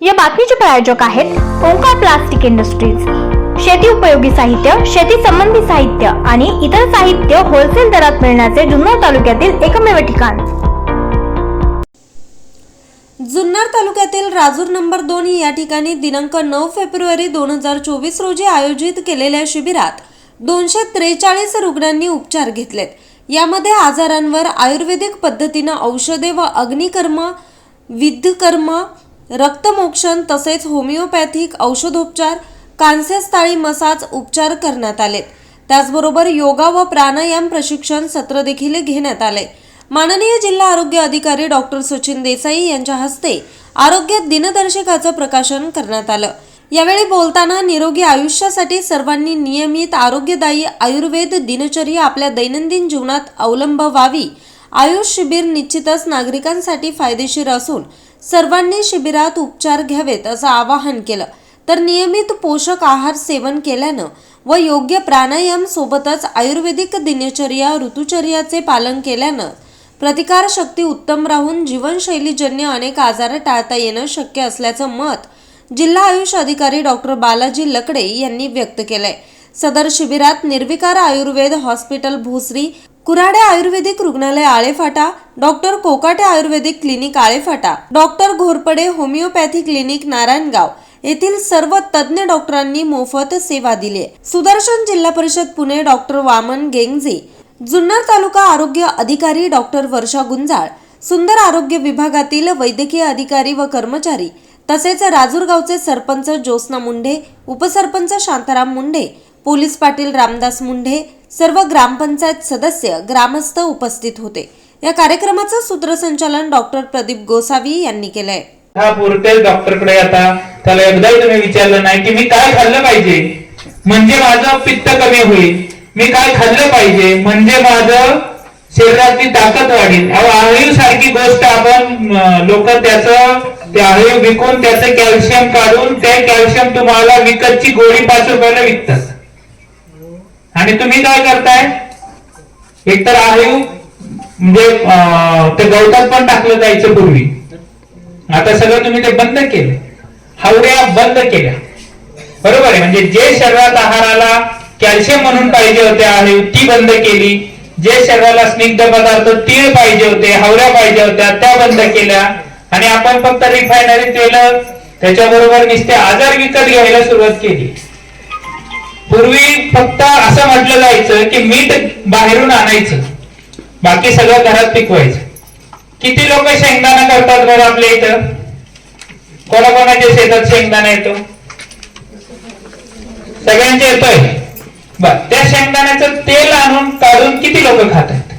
या बातमीचे प्रायोजक आहेत ओंकार प्लास्टिक इंडस्ट्रीज. शेती उपयोगी साहित्य शेती संबंधी साहित्य आणि इतर साहित्य होलसेल दरात मिळण्याचे जुन्नर तालुक्यातील एकमेव ठिकाण. जुन्नर तालुक्यातील राजूर नंबर दोन या ठिकाणी दिनांक नऊ फेब्रुवारी दोन हजार चोवीस रोजी आयोजित केलेल्या शिबिरात दोनशे त्रेचाळीस रुग्णांनी उपचार घेतलेत. यामध्ये आजारांवर आयुर्वेदिक पद्धतीनं औषधे व अग्निकर्म विद्धकर्म रक्तमोक्षण तसेच होमिओपॅथिक औषधोपचार कांस्यस्थाळी मसाज उपचार करण्यात आलेत त्याचबरोबर योगा व प्राणायाम प्रशिक्षण सत्र देखील घेण्यात आले. माननीय जिल्हा आरोग्य अधिकारी डॉक्टर सचिन देसाई यांच्या हस्ते आरोग्य दिनदर्शिकाचं प्रकाशन करण्यात आलं. यावेळी बोलताना निरोगी आयुष्यासाठी सर्वांनी नियमित आरोग्यदायी आयुर्वेद दिनचर्या आपल्या दैनंदिन जीवनात अवलंब व्हावी आयुष शिबिर निश्चितच नागरिकांसाठी फायदेशीर असून सर्वांनी शिबिरात उपचार घ्यावेत असं आवाहन केलं. तर नियमित पोषक आहार सेवन केल्यानं व योग्य प्राणायाम सोबतच आयुर्वेदिक दिनचर्या ऋतुचर्याचे पालन केल्यानं प्रतिकार शक्ती उत्तम राहून जीवनशैलीजन्य अनेक आजार टाळता येणं शक्य असल्याचं मत जिल्हा आयुष अधिकारी डॉक्टर बालाजी लकडे यांनी व्यक्त केलंय. सदर शिबिरात निर्विकार आयुर्वेद हॉस्पिटल भोसरी कुराडे आयुर्वेदिक रुग्णालय Alephata doctor Kokate Ayurvedic clinic Alephata doctor Ghorpade homeopathy clinic Narayangaon येथील सर्व तज्ज्ञ डॉक्टरांनी मोफत सेवा दिली सुदर्शन जिल्हा परिषद पुणे डॉक्टर वामन गेंगजे जुन्नर तालुका आरोग्य अधिकारी डॉक्टर वर्षा गुंजाळ सुंदर आरोग्य विभागातील वैद्यकीय अधिकारी व कर्मचारी तसेच राजूरगावचे सरपंच ज्योत्स्ना मुंढे उपसरपंच शांताराम मुंढे पोलीस पाटील रामदास मुंढे सर्व ग्रामपंचायत सदस्य ग्रामस्थ उपस्थित होते. या कार्यक्रमाचं सूत्रसंचालन डॉक्टर प्रदीप गोसावी यांनी केलंय. हा पुरतेच डॉक्टरकडे आता त्याला एकदाही तुम्ही विचारलं नाही की मी काय खाल्लं पाहिजे? म्हणजे माझं पित्त कमी होईल. मी काय खाल्लं पाहिजे? म्हणजे माझं शरीरातली ताकद वाढेल. अहो आळीव सारखी गोष्ट आपण लोक त्याचं ते आळीव विकून त्याचं कॅल्शियम काढून ते कॅल्शियम तुम्हाला विकतची गोळी पाच रुपयाला विकतात. आणि तुम्ही काय करताय? एकतर आळीव म्हणजे अं, ते गवतात पण टाकलं जायचं पूर्वी. आता सगळं तुम्ही ते बंद केलं हावड्या बंद केल्या. बरोबर आहे? म्हणजे जे शरीरात आहाराला कॅल्शियम म्हणून पाहिजे होते आहे ती बंद केली. जे शरीराला स्निग्ध पदार्थ तीळ पाहिजे होते हावऱ्या पाहिजे होत्या त्या बंद केल्या. आणि आपण फक्त रिफायनरी तेल त्याच्याबरोबर नुसते आजार विकत घ्यायला सुरुवात केली. पूर्वी फक्त असं म्हटलं जायचं की मीठ बाहेरून आणायचं. बाकी सगळं घरात पिकवायचं. किती लोक शेंगदाणा करतात बरं आपल्या इथं? कोणाकोणाच्या शेतात शेंगदाणा येतो? सगळ्यांचे येतोय. बर त्या शेंगदाण्याचं तेल आणून काढून किती लोक खात आहेत?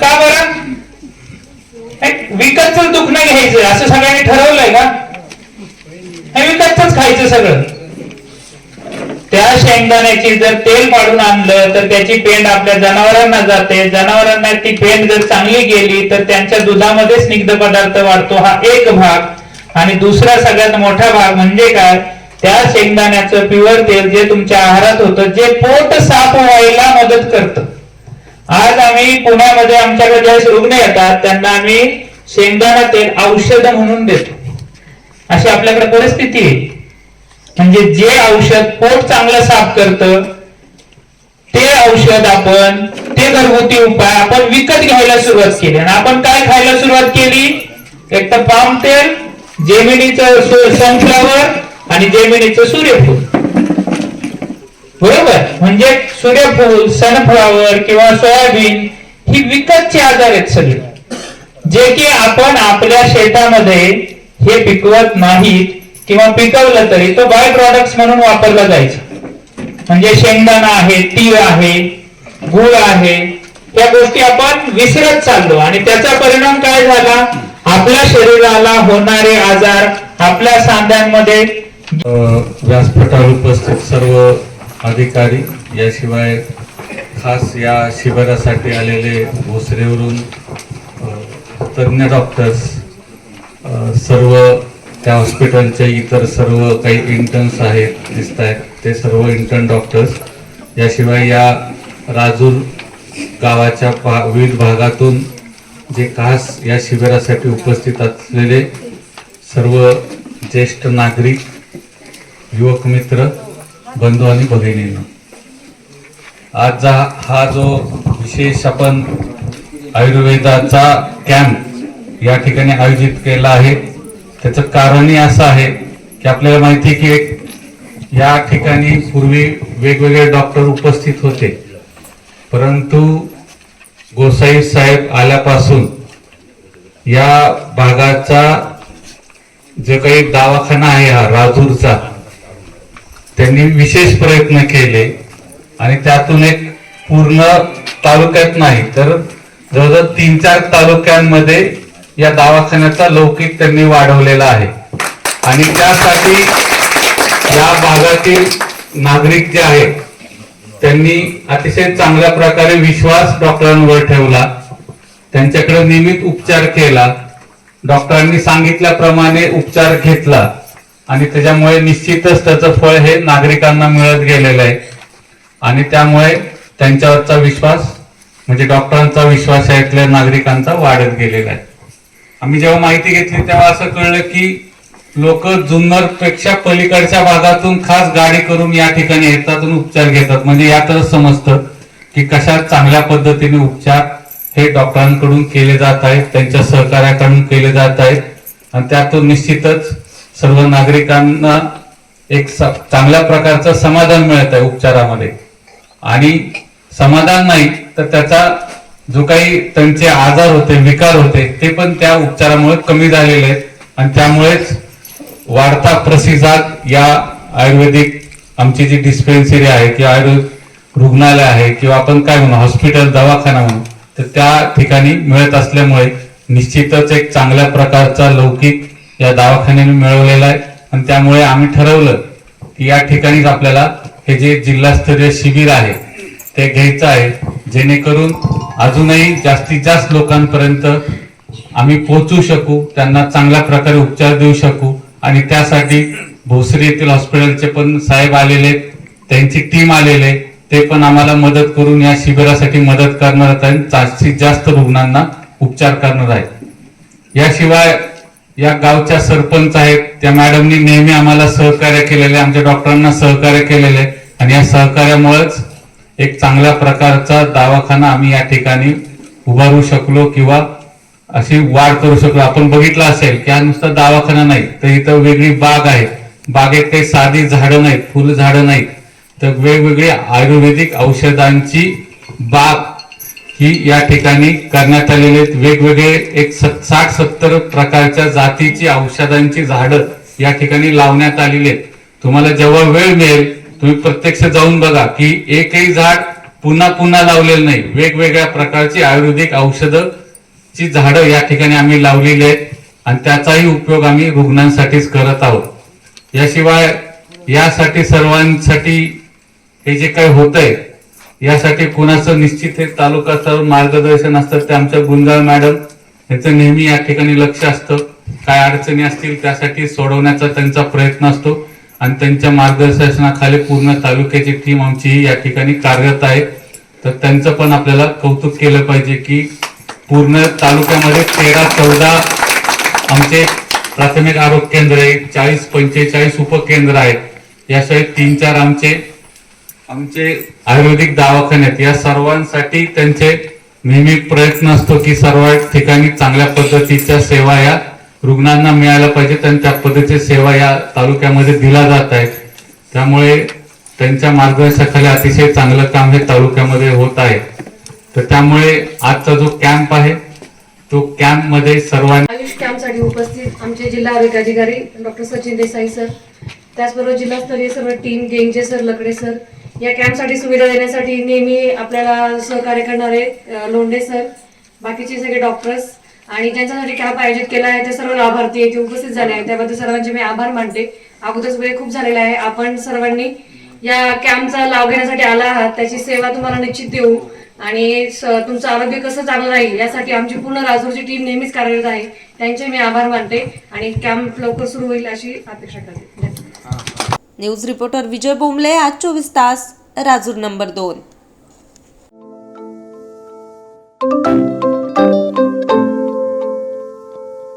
का बरं? विकतच दुखणं घ्यायचं असं सगळ्यांनी ठरवलंय का? हे विकतच खायचं सगळं. त्या शेंगदाण्याची जर तेल काढून आणलं तर त्याची पेंड आपल्या जनावरांना जाते. जनावरांना ती पेंड जर चांगली गेली तर त्यांच्या दुधामध्ये स्निग्ध पदार्थ वाढतो हा एक भाग. आणि दुसरा सगळ्यात मोठा भाग म्हणजे काय? त्या शेंगदाण्याचं प्युअर तेल जे तुमच्या आहारात होतं जे पोट साफ व्हायला मदत करतं. आज आम्ही पुण्यामध्ये आमच्याकडे ज्यावेळेस रुग्ण येतात त्यांना आम्ही शेंगदाणा तेल औषध म्हणून देतो. अशी आपल्याकडे परिस्थिती आहे. म्हणजे जे औषध पोट चांगलं साफ करतं ते औषध आपण ते घरगुती उपाय आपण विकत घ्यायला सुरुवात केली. आणि आपण काय खायला सुरुवात केली? एक तर पाम तेल जेमिनीचं सनफ्लावर आणि जेमिनीचं सूर्यफूल. बरोबर? म्हणजे सूर्यफूल सनफ्लावर किंवा सोयाबीन ही विकतचे आजार आहेत सगळे. जे की आपण आपल्या शेतामध्ये हे पिकवत नाहीत किंवा पिकवलं तरी तो बाय प्रॉडक्ट म्हणून वापरला जायचा. म्हणजे शेंगदाणा आहे तीळ आहे गुळ आहे त्या गोष्टी आपण विसरत चाललो. आणि त्याचा परिणाम काय झाला? आपल्या शरीराला होणारे आजार आपल्या सांध्यांमध्ये व्यासपीठावर उपस्थित सर्व अधिकारी याशिवाय खास या शिबिरासाठी आलेले भोसरेवरून तज्ज्ञ डॉक्टर्स सर्व त्या हॉस्पिटलचे इतर सर्व काही इंटर्न्स आहेत दिसत आहेत ते सर्व इंटर्न डॉक्टर्स याशिवाय या राजूर गावाच्या पा विविध भागातून जे खास या शिबिरासाठी उपस्थित असलेले सर्व ज्येष्ठ नागरिक युवक मित्र बंधू आणि भगिनींनो. आज हा जो विशेष आपण आयुर्वेदाचा कॅम्प या ठिकाणी आयोजित केला आहे त्याचं कारणही असं आहे की आपल्याला माहिती आहे की एक या ठिकाणी पूर्वी वेगवेगळे डॉक्टर उपस्थित होते. परंतु गोसाई साहेब आल्यापासून या भागाचा जे काही दवाखाना आहे हा राजूरचा त्यांनी विशेष प्रयत्न केले आणि त्यातून एक पूर्ण तालुक्यात नाही तर जवळजवळ तीन चार तालुक्यांमध्ये या दवाखान्याचा लौकिक त्यांनी वाढवलेला आहे. आणि त्यासाठी या भागातील नागरिक जे आहेत त्यांनी अतिशय चांगल्या प्रकारे विश्वास डॉक्टरांवर ठेवला. त्यांच्याकडे नियमित उपचार केला. डॉक्टरांनी सांगितल्याप्रमाणे उपचार घेतला. आणि त्याच्यामुळे निश्चितच त्याचं फळ हे नागरिकांना मिळत गेलेलं आहे. आणि त्यामुळे त्यांच्यावरचा विश्वास म्हणजे डॉक्टरांचा विश्वास यातल्या नागरिकांचा वाढत गेलेला आहे. आम्ही जेव्हा माहिती घेतली तेव्हा असं कळलं की लोक जुन्नरपेक्षा पलीकडच्या भागातून खास गाडी करून या ठिकाणी येतात उपचार घेतात. म्हणजे यातच समजतं की कशा चांगल्या पद्धतीने उपचार हे डॉक्टरांकडून केले जात आहेत त्यांच्या सहकार्याकडून केले जात आहेत. आणि त्यातून निश्चितच सर्व नागरिकांना एक चांगल्या प्रकारचं समाधान मिळत आहे उपचारामध्ये. आणि समाधान नाही तर त्याचा जो काही त्यांचे आजार होते विकार होते ते पण त्या उपचारामुळे कमी झालेले आहेत. आणि त्यामुळेच वाढता प्रतिसाद या आयुर्वेदिक आमची जी डिस्पेन्सरी आहे किंवा आयुर्वेद रुग्णालय आहे किंवा आपण काय म्हणू हॉस्पिटल दवाखाना म्हणू तर त्या ठिकाणी मिळत असल्यामुळे निश्चितच एक चांगल्या प्रकारचा लौकिक या दवाखान्याने मिळवलेला आहे. आणि त्यामुळे आम्ही ठरवलं की या ठिकाणीच आपल्याला हे जे जिल्हास्तरीय शिबिर आहे ते घ्यायचं आहे जेणेकरून अजूनही जास्तीत जास्त लोकांपर्यंत आम्ही पोहोचू शकू त्यांना चांगल्या प्रकारे उपचार देऊ शकू आणि त्यासाठी भोसरी येथील हॉस्पिटलचे पण साहेब आलेले त्यांची टीम आलेले ते पण आम्हाला मदत करून या शिबिरासाठी मदत करणार आहेत आणि जास्तीत जास्त रुग्णांना उपचार करणार आहेत याशिवाय या गावच्या सरपंच आहेत त्या मॅडमनी नेहमी आम्हाला सहकार्य केलेले आमच्या डॉक्टरांना सहकार्य केलेले आहे. आणि या सहकार्यामुळेच एक चांगल्या प्रकारचा दवाखाना आम्ही या ठिकाणी उभारू शकलो किंवा अशी वाढ करू शकलो. आपण बघितलं असेल की हा नुसता दवाखाना नाही तर इथं वेगळी बाग आहे. बागेत काही साधी झाडं नाहीत फुल झाडं नाहीत. तर वेगवेगळी आयुर्वेदिक औषधांची बाग ही या ठिकाणी करण्यात आलेली आहेत. वेगवेगळे एक साठ सत्तर प्रकारच्या जातीची औषधांची झाडं या ठिकाणी लावण्यात आलेली आहेत. तुम्हाला जेव्हा वेळ मिळेल तुम्ही प्रत्यक्ष जाऊन बघा की एकही झाड पुन्हा पुन्हा लावलेलं नाही. वेगवेगळ्या प्रकारची आयुर्वेदिक औषधं ची झाडं या ठिकाणी आम्ही लावलेली आहेत आणि त्याचाही उपयोग आम्ही रुग्णांसाठीच करत आहोत. याशिवाय यासाठी सर्वांसाठी हे जे काही होत आहे यासाठी कुणाचं निश्चित हे तालुका स्तरावर मार्गदर्शन असतं ते आमच्या गुंजाळ मॅडम यांचं नेहमी या ठिकाणी लक्ष असतं. काय अडचणी असतील त्यासाठी सोडवण्याचा त्यांचा प्रयत्न असतो. आणि त्यांच्या मार्गदर्शनाखाली पूर्ण तालुक्याची टीम आमची ही या ठिकाणी कार्यरत आहे. तर त्यांचं पण आपल्याला कौतुक केलं पाहिजे की पूर्ण तालुक्यामध्ये तेरा चौदा आमचे प्राथमिक आरोग्य केंद्र आहे चाळीस पंचेचाळीस उपकेंद्र आहेत. याशिवाय तीन चार आमचे आमचे आयुर्वेदिक दवाखाने आहेत. या सर्वांसाठी त्यांचे नेहमी प्रयत्न असतो की सर्व ठिकाणी चांगल्या पद्धतीच्या सेवा या रुग्णांना मिळायला पाहिजेत आणि त्या पद्धतीची सेवा या तालुक्यामध्ये दिल्या जात आहेत. त्यामुळे त्यांच्या मार्गदर्शनाखाली अतिशय चांगलं काम हे तालुक्यामध्ये होत आहे. तर त्यामुळे आजचा जो कॅम्प आहे तो कॅम्पमध्ये सर्वांनी आयुष कॅम्पसाठी उपस्थित आमचे जिल्हा आरोग्य अधिकारी डॉक्टर सचिन देसाई सर त्याचबरोबर जिल्हास्तरीय सर्व team Genje sir Lakde sir या कॅम्पसाठी सुविधा देण्यासाठी नेहमी आपल्याला सहकार्य करणारे लोंढे सर बाकीचे सगळे डॉक्टर्स आणि ज्यांच्यासाठी कॅम्प आयोजित केला आहे ते सर्व लाभार्थी येथे उपस्थित झाले आहेत. त्याबद्दल सर्वांचे मी आभार मानते. अगोदरच वेळ खूप झालेला आहे. आपण सर्वांनी या कॅम्पचा लाभ घेण्यासाठी आला आहात. त्याची सेवा तुम्हाला निश्चित देऊ. आणि तुमचं आरोग्य कसं चांगलं राहील यासाठी आमची पूर्ण राजूरची टीम नेहमीच कार्यरत आहे. त्यांचे मी आभार मानते. आणि कॅम्प लवकर सुरू होईल अशी अपेक्षा करते. न्यूज रिपोर्टर विजय बोंबले आज चोवीस तास राजूर नंबर दोन.